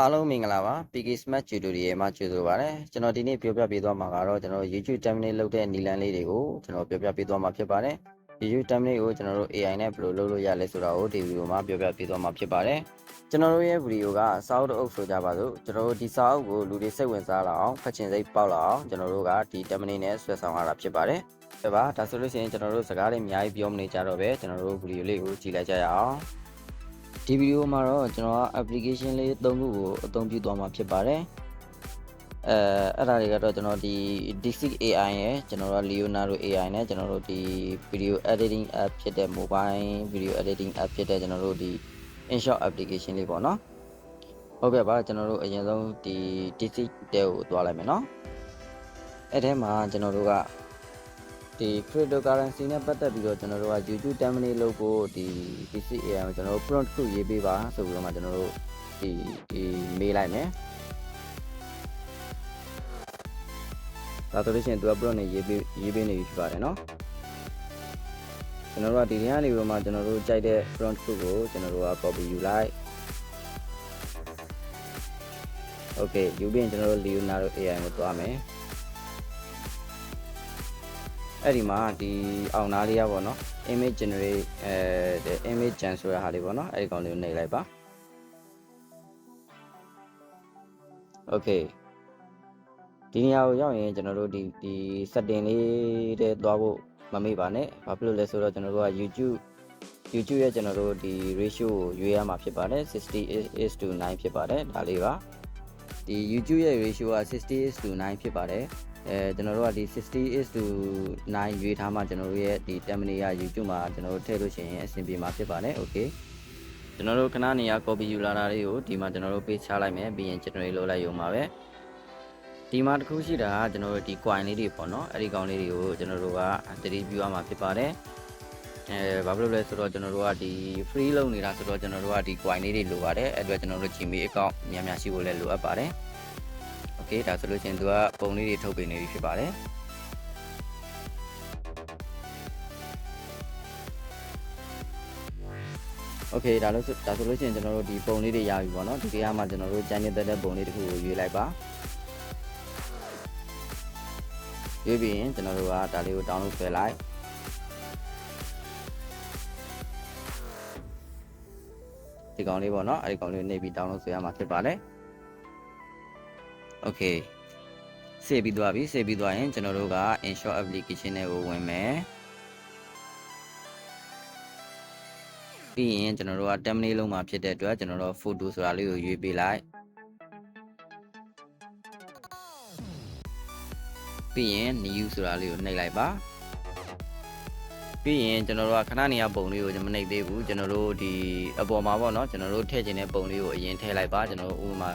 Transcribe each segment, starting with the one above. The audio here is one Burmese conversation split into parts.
အားလုံးမင်္ဂလာပါ PK Smart Tutorial မှာကြိုဆိုပါရစေကျွန်တော်ဒီနေ့ပြောပြပေးသွားမှာကတော့ကျွန်တော်တို့ YouTube terminate လုပ်တဲ့နည်းလမ်းလေးတွေကိုကျွန်တော်ပြောပြပေးသွားမှာဖြစ်ပါတယ် YouTube terminate ကိုကျွန်တော်တို့ AI နဲ့ဘယ်လိုလုပ်လို့ရလဲဆိုတာကိုဒီဗီဒီယိုမှာပြောပြပေးသွားမှာဖြစ်ပါတယ်ကျွန်တော်တို့ရဲ့ဗီဒီယိုကစာအုပ်တစ်အုပ်ဆိုကြပါစို့ကျွန်တော်တို့ဒီစာအုပ်ကိုလူတွေစိတ်ဝင်စားလာအောင်ဖတ်ချင်စိတ်ပေါက်လာအောင်ကျွန်တော်တို့ကဒီ terminate နဲ့ဆွဲဆောင်ရတာဖြစ်ပါတယ်ဒါပါဒါဆိုလို့ရှိရင်ကျွန်တော်တို့စကားတွေအများကြီးပြောမနေကြတော့ပဲကျွန်တော်တို့ဗီဒီယိုလေးကိုကြည့်လိုက်ကြရအောင် ဒီဗီဒီယိုမှာတော့ကျွန်တော်က application လေး၃ခုကိုအသုံးပြုသွားမှာဖြစ်ပါတယ်အဲအဲ့ဒါတွေကတော့ကျွန်တော်ဒီ DeepSeek AI ရဲ့ကျွန်တော်တို့ Leonardo AI နဲ့ကျွန်တော်တို့ဒီ video editing app ဖြစ်တဲ့ mobile video editing app ဖြစ်တဲ့ကျွန်တော်တို့ဒီ InShot application လေးပေါ့နော်ဟုတ်ကဲ့ပါကျွန်တော်တို့အရင်ဆုံးဒီ DeepSeek တဲကိုသွားလိုက်မယ်နော်အဲ့ထဲမှာကျွန်တော်တို့က ဒီ cryptocurrency နဲ့ပတ်သက်ပြီးတော့ကျွန်တော်တို့က YouTube terminate လုပ်ဖို့ဒီ DCAI ကိုကျွန်တော်တို့ prompt တစ်ခုရေးပေးပါဆိုပြီးတော့မှကျွန်တော်တို့ဒီဒီမေးလိုက်မယ်ဒါဆိုလို့ရှိရင်သူက prompt နဲ့ရေးပေးရေးပေးနေပြီဖြစ်ပါတယ်เนาะကျွန်တော်တို့ကဒီနေရာနေပြီးတော့မှကျွန်တော်တို့ကြိုက်တဲ့ prompt တစ်ခုကိုကျွန်တော်တို့က copy ယူလိုက် Okay ယူပြီးရင်ကျွန်တော်တို့ Leonardo AI ကိုသွားမယ် အဲ့ဒီမှာဒီအောင်သားလေးရပါတော့ image generate အဲ image gen ဆိုရဟာလေးပေါ့နော်အဲ့ဒီကောင်လေးကိုနှိပ်လိုက်ပါ Okay ဒီနေရာကိုရောက်ရင်ကျွန်တော်တို့ဒီဒီ setting လေးတဲ့သွားဖို့မမေ့ပါနဲ့ဘာဖြစ်လို့လဲဆိုတော့ကျွန်တော်တို့က YouTube YouTube ရဲ့ကျွန်တော်တို့ဒီ ratio ကိုရွေးရမှာဖြစ်ပါတယ်60 is to 9ဖြစ်ပါတယ်ဒါလေးပါဒီ YouTube ရဲ့ ratio က60 is to 9ဖြစ်ပါတယ် အဲကျွန်တော်တို့ကဒီ60 is to 9ရွေးထားမှကျွန်တော်တို့ရဲ့ဒီ terminal ရ YouTube မှာကျွန်တော်တို့ထည့်လို့ရှိရင်အဆင်ပြေမှာဖြစ်ပါတယ် okay ကျွန်တော်တို့ခဏနေရ copy ယူလာတာလေးကိုဒီမှာကျွန်တော်တို့ paste ချလိုက်မယ်ပြီးရင် generate လုပ်လိုက်ရုံပါပဲဒီမှာတစ်ခုရှိတာကကျွန်တော်တို့ဒီ coin လေးတွေပေါ့နော်အဲ့ဒီကောင်လေးတွေကိုကျွန်တော်တို့က3 view ရမှာဖြစ်ပါတယ်အဲဘာဖြစ်လို့လဲဆိုတော့ကျွန်တော်တို့ကဒီ free လုပ်နေတာဆိုတော့ကျွန်တော်တို့ကဒီ coin လေးတွေလိုပါတယ်အဲ့အတွက်ကျွန်တော်တို့ Gmail account များများရှိဖို့လည်းလိုအပ်ပါတယ် โอเคဒါဆိုလို့ချင်းသူကပုံလေးတွေထုတ်ပေးနေပြီဖြစ်ပါတယ်โอเคဒါလို့ဒါဆိုလို့ချင်းကျွန်တော်တို့ဒီပုံလေးတွေရပြီပေါ့နော်ဒီတရားမှာကျွန်တော်တို့ကြံနေတဲ့တဲ့ပုံလေးတစ်ခုကိုရွေးလိုက်ပါရွေးပြီးရင်ကျွန်တော်တို့ကဒါလေးကို download ဆွဲလိုက်ဒီကောင်လေးပေါ့နော်အဲ့ဒီကောင်လေးကိုနှိပ်ပြီး download ဆွဲရမှာဖြစ်ပါတယ် okay save ပြီးသွားပြီ save ပြီးသွားရင်ကျွန်တော်တို့က insure application တွေကိုဝင်မယ်ပြီးရင်ကျွန်တော်တို့က template လုံးမှာဖြစ်တဲ့အတွက်ကျွန်တော်တို့ photo ဆိုတာလေးကိုရွေးပေးလိုက်ပြီးရင် new ဆိုတာလေးကိုနှိပ်လိုက်ပါပြီးရင်ကျွန်တော်တို့ကခဏနေရပုံလေးကိုကျွန်မနှိပ်သေးဘူးကျွန်တော်တို့ဒီအပေါ်မှာပေါ့နော်ကျွန်တော်တို့ထည့်ချင်တဲ့ပုံလေးကိုအရင်ထည့်လိုက်ပါကျွန်တော်တို့ဥပမာ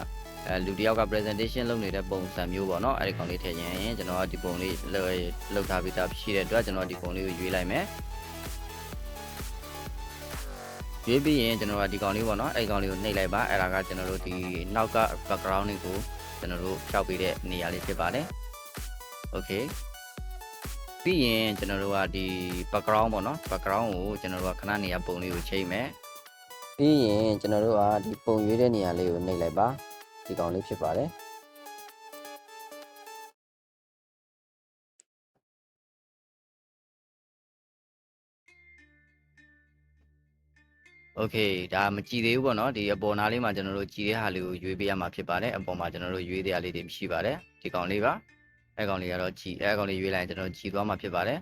အဲလူတယောက်က presentation လုပ်နေတဲ့ပုံစံမျိုးပေါ့နော်အဲ့ဒီကောင်လေးထည့်ခြင်းရင်ကျွန်တော်ကဒီပုံလေးလောက်ထားပြီးသားရှိတဲ့အတွက်ကျွန်တော်ဒီပုံလေးကိုရွေးလိုက်မယ်ရွေးပြီးရင်ကျွန်တော်ကဒီကောင်လေးပေါ့နော်အဲ့ဒီကောင်လေးကိုနှိပ်လိုက်ပါအဲ့ဒါကကျွန်တော်တို့ဒီနောက်က background လေးကိုကျွန်တော်တို့ဖျောက်ပေးတဲ့နေရာလေးဖြစ်ပါတယ် okay ပြီးရင်ကျွန်တော်တို့ကဒီ background ပေါ့နော် background ကိုကျွန်တော်တို့ကခဏနေရာပုံလေးကိုချိန်မယ်ပြီးရင်ကျွန်တော်တို့ကဒီပုံရွေးတဲ့နေရာလေးကိုနှိပ်လိုက်ပါ ဒီကောင်လေးဖြစ်ပါတယ်โอเคဒါမကြည်သေးဘူးပေါ့နော်ဒီအပေါ်နားလေးမှာကျွန်တော်တို့ကြည်တဲ့ဟာလေးကိုရွေးပေးရမှာဖြစ်ပါတယ်အပေါ်မှာကျွန်တော်တို့ရွေးတဲ့ဟာလေးတွေရှိပါတယ်ဒီကောင်လေးပါအဲကောင်လေးကတော့ကြည်အဲကောင်လေးရွေးလိုက်ရင်ကျွန်တော်ကြည်သွားမှာဖြစ်ပါတယ်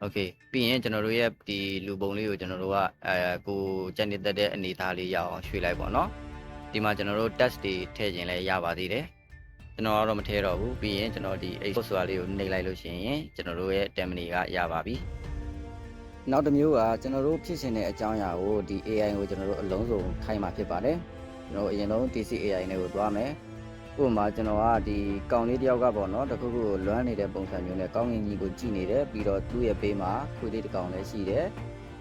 โอเคပြီးရင်ကျွန်တော်တို့ရဲ့ဒီလူပုံလေးကိုကျွန်တော်တို့ကအဲကိုကြက်နေတတ်တဲ့အနေအထားလေးရအောင်ရွှေ့လိုက်ပေါ့နော် ဒီမှာကျွန်တော်တို့ test တွေထည့်ခြင်းလည်းရပါသေးတယ်ကျွန်တော်ကတော့မထည့်တော့ဘူးပြီးရင်ကျွန်တော်ဒီ export ဆိုတာလေးကိုနှိပ်လိုက်လို့ရှိရင်ကျွန်တော်တို့ရဲ့ terminal ကရပါပြီနောက်တစ်မျိုးကကျွန်တော်တို့ဖြစ်ရှင်တဲ့အကြောင်းအရာကိုဒီ AI ကိုကျွန်တော်တို့အလုံးစုံခိုင်းมาဖြစ်ပါတယ်ကျွန်တော်အရင်ဆုံး DC AI နဲ့ကိုသွားမယ်ဥပမာကျွန်တော်ကဒီကောင်လေးတယောက်ကပေါ့နော်တခုခုလွမ်းနေတဲ့ပုံစံမျိုးနဲ့ကောင်းကင်ကြီးကိုကြည့်နေတယ်ပြီးတော့သူ့ရဲ့ဘေးမှာခွေးလေးတစ်ကောင်လည်းရှိတယ်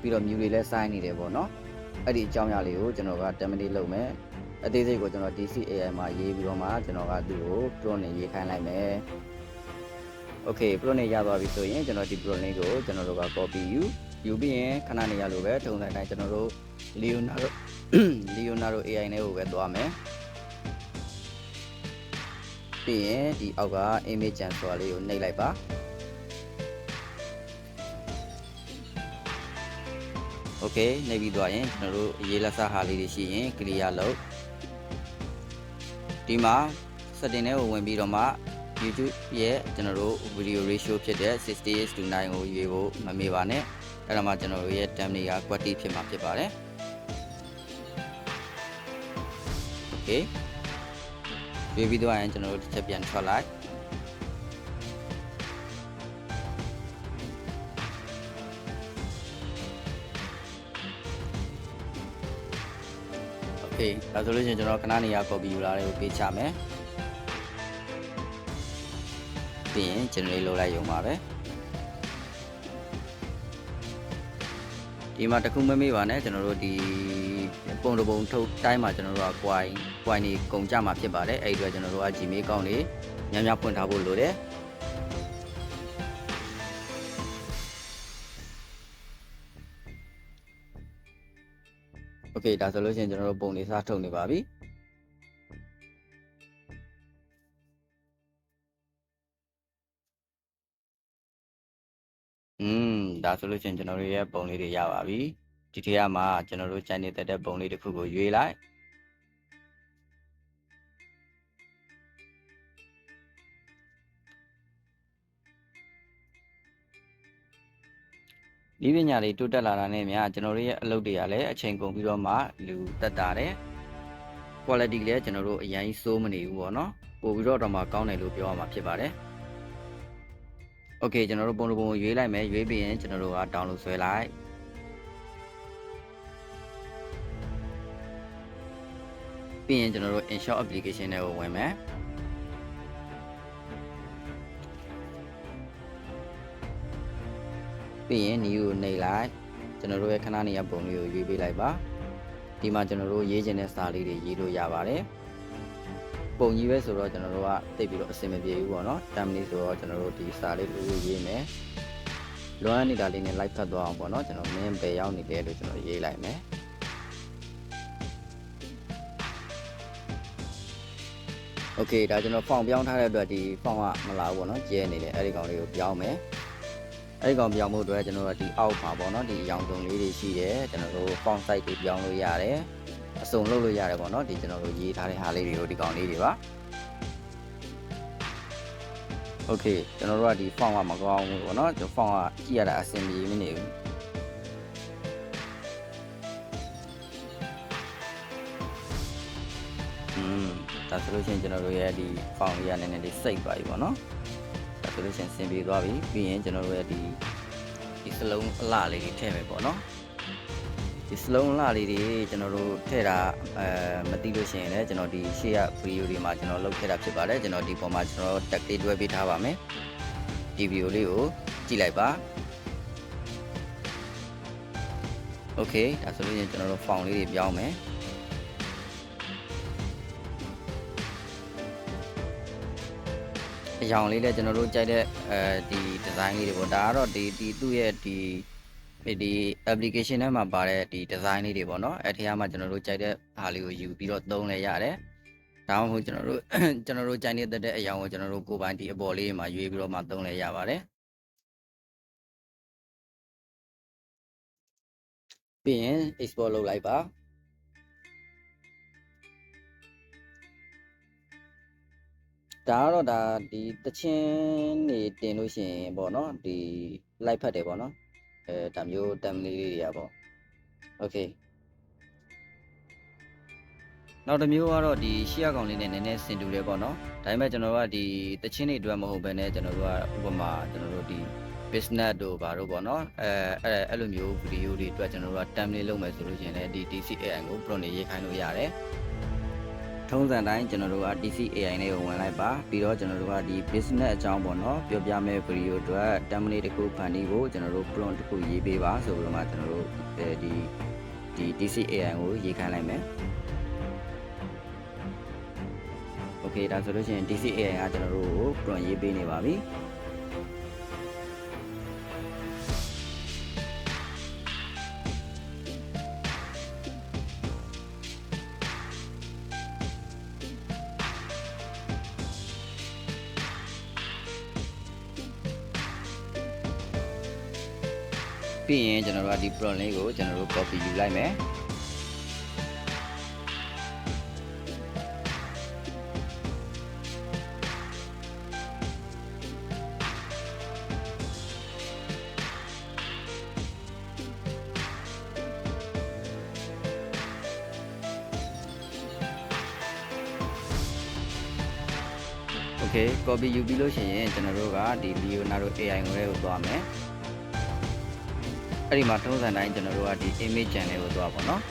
ပြီးတော့မြူတွေလည်းစိုင်းနေတယ်ပေါ့နော်အဲ့ဒီအကြောင်းအရာလေးကိုကျွန်တော်က terminate လုပ်မယ် အသေးစိတ်ကိုကျွန်တော် DCAI မှာရေးပြီးတော့မှကျွန်တော်ကသူ့ကို plot နဲ့ရေးခိုင်းလိုက်မယ်။ Okay plot နဲ့ရသွားပြီဆိုရင်ကျွန်တော်ဒီ plot လေးကိုကျွန်တော်တို့က copy ယူယူပြီးရင်ခဏနေရလို့ပဲထုံစံတိုင်းကျွန်တော်တို့ Leonardo Leonardo AI နဲ့ကိုပဲသွားမယ်။ပြီးရင်ဒီအောက်က image and ဆိုတာလေးကိုနှိပ်လိုက်ပါ။ okay နေပြီးသွားရင်ကျွန်တော်တို့ရေးလက်စဟာလေးတွေရှိရင် clear လုပ် ဒီမှာ setting တွေကိုဝင်ပြီးတော့မှ YouTube ရဲ့ကျွန်တော်တို့ video ratio ဖြစ်တဲ့68 to 9ကိုရွေးဖို့မမေ့ပါနဲ့အဲ့ဒါမှကျွန်တော်တို့ရဲ့ term တွေက quality ဖြစ်မှာဖြစ်ပါတယ် okay ရွေးပြီးတော့ရင်ကျွန်တော်တို့တစ်ချက်ပြန်ထွက်လိုက် okay ဒါဆိုလို့ရှိရင်ကျွန်တော်ခဏနေရ copy ယူလာတွေကိုပေးချမယ်ပြီးရင် generate လုပ်လိုက်ရုံပါပဲဒီမှာတစ်ခုမမေ့ပါနဲ့ကျွန်တော်တို့ဒီပုံတပုံထုတ်တိုင်းမှာကျွန်တော်တို့က coin coin တွေကုန်ကြမှာဖြစ်ပါတယ်အဲ့ဒီအတွက်ကျွန်တော်တို့က Gmail account တွေများများဖွင့်ထားဖို့လိုတယ် okay ဒါဆိုလို့ရှိရင်ကျွန်တော်တို့ပုံတွေစထုတ်နေပါပြီอืมဒါဆိုလို့ရှိရင်ကျွန်တော်တို့ရဲ့ပုံလေးတွေရပါပြီဒီထက်ရမှာကျွန်တော်တို့ channel တက်တဲ့ပုံလေးတစ်ခုကိုရွေးလိုက် ဒီပညာတွေတိုးတက်လာတာနဲ့များကျွန်တော်တို့ရဲ့အလုပ်တွေကလည်းအချိန်ကုန်ပြီးတော့မှလူတက်တာတယ် quality လည်းကျွန်တော်တို့အရင်စိုးမနေဘူးပေါ့နော်ပို့ပြီးတော့တော့မှကောင်းတယ်လို့ပြောရမှာဖြစ်ပါတယ် Okay ကျွန်တော်တို့ပုံတစ်ပုံကိုရွေးလိုက်မယ်ရွေးပြီးရင်ကျွန်တော်တို့က download ဆွဲလိုက်ပြီးရင်ကျွန်တော်တို့ InShot application တွေကိုဝင်မယ် ပြီးရင် new ကိုနှိပ်လိုက်ကျွန်တော်တို့ရဲ့ခဏနေရပုံလေးကိုရွေးပေးလိုက်ပါဒီမှာကျွန်တော်တို့ရေးချင်တဲ့စာလေးတွေရေးလို့ရပါတယ်ပုံကြီးပဲဆိုတော့ကျွန်တော်တို့ကတိတ်ပြီးတော့အဆင်မပြေဘူးပေါ့နော်တမ်လေးဆိုတော့ကျွန်တော်တို့ဒီစာလေးလိုရေးမယ်လွမ်းနေတာလေးနဲ့ live ဖတ်သွားအောင်ပေါ့နော်ကျွန်တော်မင်းပဲရောက်နေတယ်လို့ကျွန်တော်ရေးလိုက်မယ်โอเคဒါကျွန်တော် font ပြောင်းထားတဲ့အတွက်ဒီ font ကမလာဘူးပေါ့နော်ကျဲနေတယ်အဲ့ဒီကောင်လေးကိုပြောင်းမယ် အဲ့ဒီကောင်ပြောင်းဖို့အတွက်ကျွန်တော်တို့ဒီအောက်မှာပေါ့နော်ဒီအယောင်စုံလေးတွေရှိတယ်ကျွန်တော်တို့ font size တွေပြောင်းလို့ရတယ်အစုံလုပ်လို့ရတယ်ပေါ့နော်ဒီကျွန်တော်တို့ရေးထားတဲ့ဟာလေးတွေကိုဒီကောင်လေးတွေပါ Okay ကျွန်တော်တို့ကဒီ font ကမကောင်းဘူးပေါ့နော်ကျွန်တော် font ကကြည့်ရတာအဆင်ပြေမနေဘူးဒါဆိုလို့ရှိရင်ကျွန်တော်တို့ရဲ့ဒီ font လေးကနည်းနည်းလေးစိတ်သွားပြီပေါ့နော် ဆိုလို့ရှိရင်ဆင်ပြေသွားပြီပြီးရင်ကျွန်တော်တို့ရဲ့ဒီဒီစလုံးအလှလေးတွေထည့်မယ်ပေါ့နော်ဒီစလုံးလှလေးတွေကျွန်တော်တို့ထည့်တာအဲမသိလို့ရှိရင်လည်းကျွန်တော်ဒီရှေ့ရ video တွေမှာကျွန်တော်လုပ်ခဲ့တာဖြစ်ပါတယ်ကျွန်တော်ဒီပုံမှာကျွန်တော် tag လေးတွဲပေးထားပါမယ်ဒီ video လေးကိုကြည့်လိုက်ပါ Okay ဒါဆိုလို့ရင်ကျွန်တော်တို့ font လေးတွေပြောင်းမယ် အရောင်လေးလည်းကျွန်တော်တို့ကြိုက်တဲ့အဲဒီ design လေးတွေပေါ့ဒါကတော့ဒီဒီသူ့ရဲ့ဒီဒီ application ထဲမှာပါတဲ့ဒီ design လေးတွေပေါ့နော်အဲ့ဒီထဲမှာကျွန်တော်တို့ကြိုက်တဲ့ဟာလေးကိုယူပြီးတော့သုံးလဲရတယ်ဒါမှမဟုတ်ကျွန်တော်တို့ကျွန်တော်တို့ကြိုက်နေတဲ့အရောင်ကိုကျွန်တော်တို့ကိုယ်ပိုင်ဒီအပေါ်လေးမှာရွေးပြီးတော့မှသုံးလဲရပါတယ်ပြီးရင် export လုပ်လိုက်ပါ ဒါကတော့ဒါဒီတချင်းနေတင်လို့ရှိရင်ပေါ့နော်ဒီ live ဖတ်တယ်ပေါ့နော်အဲဒါမျိုးတမ်လေးလေးတွေอ่ะပေါ့ okay နောက်တစ်မျိုးကတော့ဒီရှီယာကောင်လေးနဲ့နည်းနည်းဆင်တူတယ်ပေါ့နော်ဒါပေမဲ့ကျွန်တော်တို့ကဒီတချင်းတွေအတွက်မဟုတ်ဘဲနဲ့ကျွန်တော်တို့ကဥပမာကျွန်တော်တို့ဒီ business တို့ဘာတို့ပေါ့နော်အဲအဲအဲ့လိုမျိုး video တွေအတွက်ကျွန်တော်တို့က template လုပ်မယ်ဆိုလို့ရှိရင်လည်းဒီ DCAI ကို prompt တွေရေးခိုင်းလို့ရတယ် ထုံးစံတိုင်းကျွန်တော်တို့က DC AI နဲ့ကိုဝင်လိုက်ပါပြီးတော့ကျွန်တော်တို့ကဒီ business အကြောင်းပေါ့နော်ပြောပြမယ့် video အတွက် template တစ်ခုဖန်တီးဖို့ကျွန်တော်တို့ prompt တစ်ခုရေးပေးပါဆိုပြီးတော့မှကျွန်တော်တို့ဒီဒီ DC AI ကိုရေးခိုင်းလိုက်မယ် Okay ဒါဆိုလို့ရှိရင် DC AI ကကျွန်တော်တို့ကို prompt ရေးပေးနေပါပြီ ပြီးရင်ကျွန်တော်တို့ကဒီ prompt လေးကိုကျွန်တော်တို့ copy ယူလိုက်မယ် โอเค copy ယူပြီးလို့ရှိရင်ကျွန်တော်တို့ကဒီ Leonardo AI ကိုလည်းကိုသွားမယ် အဲ့ဒီမှာထုံးစံတိုင်းကျွန်တော်တို့ကဒီ image channel ကိုသွားပါတော့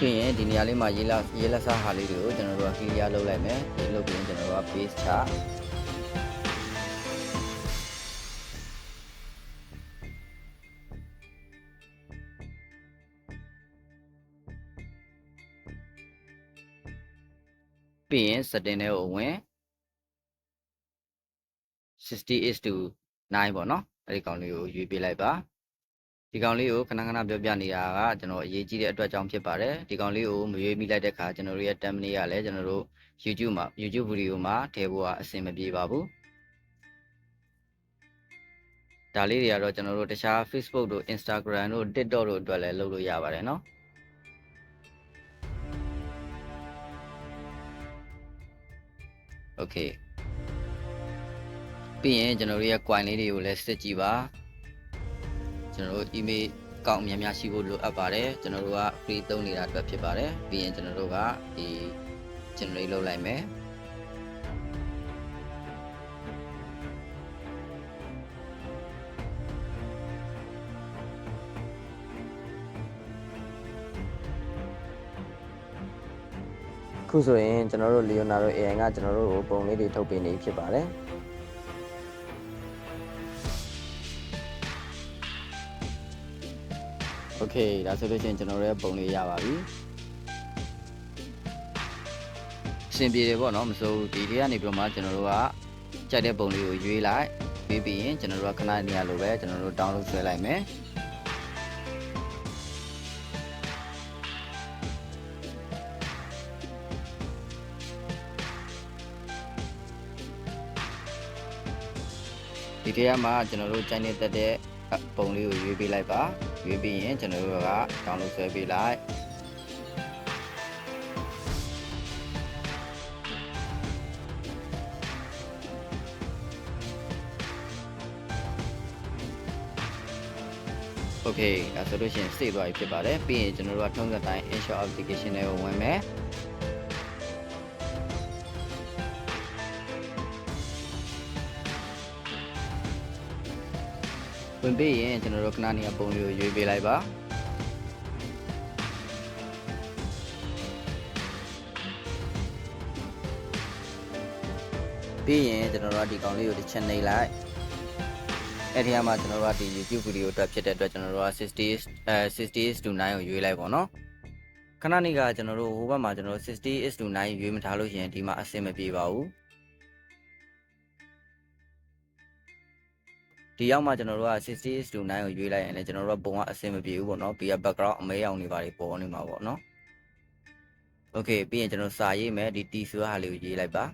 ပြီးရင်ဒီနေရာလေးမှာရေးလာရေးလက်စားဟာလေးတွေကိုကျွန်တော်တို့က clear လုပ်လိုက်မယ်ဒီလုပ်ပြီးရင်ကျွန်တော်တို့က paste ချ ပြီးရင် setting တွေကိုဝင်60 is to 9ပေါ့နော်အဲ့ဒီကောင်လေးကိုရွေးပေးလိုက်ပါဒီကောင်လေးကိုခဏခဏပြောပြနေတာကကျွန်တော်အရေးကြီးတဲ့အတွက်ကြောင့်ဖြစ်ပါတယ်ဒီကောင်လေးကိုမရွေးမိလိုက်တဲ့ခါကျွန်တော်တို့ရဲ့ thumbnail ကလည်းကျွန်တော်တို့ YouTube မှာ YouTube video မှာထည့်ဖို့ကအဆင်မပြေပါဘူးဒါလေးတွေကတော့ကျွန်တော်တို့တခြား Facebook တို့ Instagram တို့ TikTok တို့အတွက်လည်းလုပ်လို့ရပါတယ်เนาะ โอเคပြီးရင်ကျွန်တော်တို့ရဲ့ coin လေးတွေကိုလည်းစစ်ကြည့်ပါကျွန်တော်တို့ email ကောက်များများရှိဖို့လိုအပ်ပါတယ်ကျွန်တော်တို့က free သုံးနေတာအတွက်ဖြစ်ပါတယ်ပြီးရင်ကျွန်တော်တို့ကဒီ generate လုပ်လိုက်မယ် ခုဆိုရင်ကျွန်တော်တို့ Leonardo AI ကကျွန်တော်တို့ကိုပုံလေးတွေထုတ်ပေးနေဖြစ်ပါတယ်โอเคဒါဆိုလို့ရှိရင်ကျွန်တော်တို့ရဲ့ပုံလေးရပါပြီအဆင်ပြေတယ်ပေါ့နော်မစိုးဘူးဒီလေးကနေပြီးတော့မှကျွန်တော်တို့ကကြိုက်တဲ့ပုံလေးကိုရွေးလိုက်ရွေးပြီးရင်ကျွန်တော်တို့ကခဏနေရလို့ပဲကျွန်တော်တို့ download ဆွဲလိုက်မယ် ဒီထဲမှာကျွန်တော်တို့ကြိုက်နေတတ်တဲ့ပုံလေးကိုရွေးပေးလိုက်ပါရွေးပြီးရင်ကျွန်တော်တို့က download ဆွဲပေးလိုက်โอเคဒါဆိုလို့ရှိရင် save သွားပြီဖြစ်ပါတယ်ပြီးရင်ကျွန်တော်တို့ကထုံးစံတိုင်း InShot application တွေကိုဝင်မယ် ဝင်ပြီးရင်ကျွန်တော်တို့ခဏနေပုံလေးကိုရွေးပေးလိုက်ပါပြီးရင်ကျွန်တော်တို့ကဒီကောင်လေးကိုတစ်ချက်နှိပ်လိုက်အဲ့ဒီမှာကျွန်တော်တို့ကဒီ YouTube video အတွက်ဖြစ်တဲ့အတွက်ကျွန်တော်တို့က60အဲ60 to 9ကိုရွေးလိုက်ပါတော့ခဏနေကကျွန်တော်တို့ဟိုဘက်မှာကျွန်တော်တို့60 to 9ရွေးမထားလို့ရှိရင်ဒီမှာအဆင်မပြေပါဘူး ဒီရောက်မှကျွန်တော်တို့က60 to 9ကိုရွေးလိုက်ရင်လည်းကျွန်တော်တို့ကပုံကအဆင်မပြေဘူးပေါ့နော်ပြီးရ background အမဲအောင်နေပါလေပေါ်နေမှာပေါ့နော် okay ပြီးရင်ကျွန်တော်စာရေးမယ်ဒီ t ဆိုတဲ့ဟာလေးကိုရေးလိုက်ပါ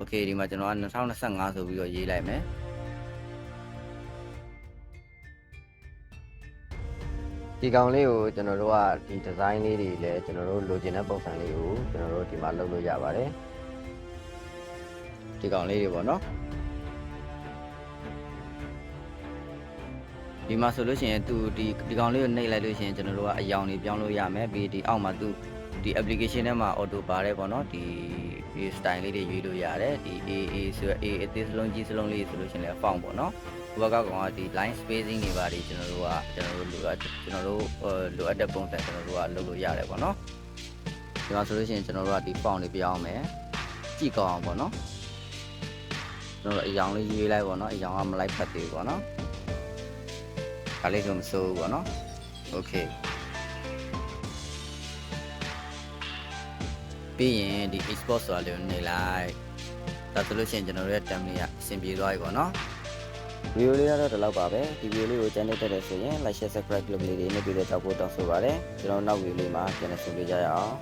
okay ဒီမှာကျွန်တော်က2025ဆိုပြီးတော့ရေးလိုက်မယ်ဒီကောင်လေးကိုကျွန်တော်တို့ကဒီဒီဇိုင်းလေးတွေလည်းကျွန်တော်တို့လိုချင်တဲ့ပုံစံလေးကိုကျွန်တော်တို့ဒီမှာလုပ်လို့ရပါတယ်။ ဒီကောင်လေးတွေပေါ့နော်ဒီမှာဆိုလို့ရှိရင်သူဒီဒီကောင်လေးကိုနှိပ်လိုက်လို့ရှိရင်ကျွန်တော်တို့ကအယောင်တွေပြောင်းလို့ရမယ်ပြီးဒီအောက်မှာသူဒီ application ထဲမှာ auto ပါတယ်ပေါ့နော်ဒီဒီ style လေးတွေရွေးလို့ရတယ်ဒီ AA ဆိုရ A အသေးစလုံးကြီးစလုံးလေးဆိုလို့ရှိရင်လည်း font ပေါ့နော်ဘက်ကကောင်ကဒီ line spacing တွေပါတယ်ကျွန်တော်တို့ကကျွန်တော်တို့လိုအပ်ကျွန်တော်တို့လိုအပ်တဲ့ပုံစံကျွန်တော်တို့ကလုပ်လို့ရတယ်ပေါ့နော်ဒီမှာဆိုလို့ရှိရင်ကျွန်တော်တို့ကဒီ font တွေပြောင်းမယ်ကြည့်ကောင်းအောင်ပေါ့နော် ကျွန်တော်တို့အယောင်လေးရွေးလိုက်ပေါ့နော်အယောင်ကမလိုက်ဖက်သေးဘူးပေါ့နော်ဒါလေးဆိုမစိုးဘူးပေါ့နော်โอเคပြီးရင်ဒီ export ဆိုတာလေးကိုနေလိုက် ဒါဆိုလို့ရှိရင်ကျွန်တော်တို့ရဲ့ term လေးကအဆင်ပြေသွားပြီပေါ့နော်ဗီဒီယိုလေးကတော့ဒီလောက်ပါပဲဒီဗီဒီယိုလေးကိုကြိုက်နေတဲ့တဲ့ဆိုရင် like share subscribe လုပ်လေးတွေနဲ့ပြည့်တဲ့တောက်ဖို့တောင်းဆိုပါရစေကျွန်တော်နောက်ဗီဒီယိုလေးမှာပြန်လည်ဆုံတွေ့ကြရအောင်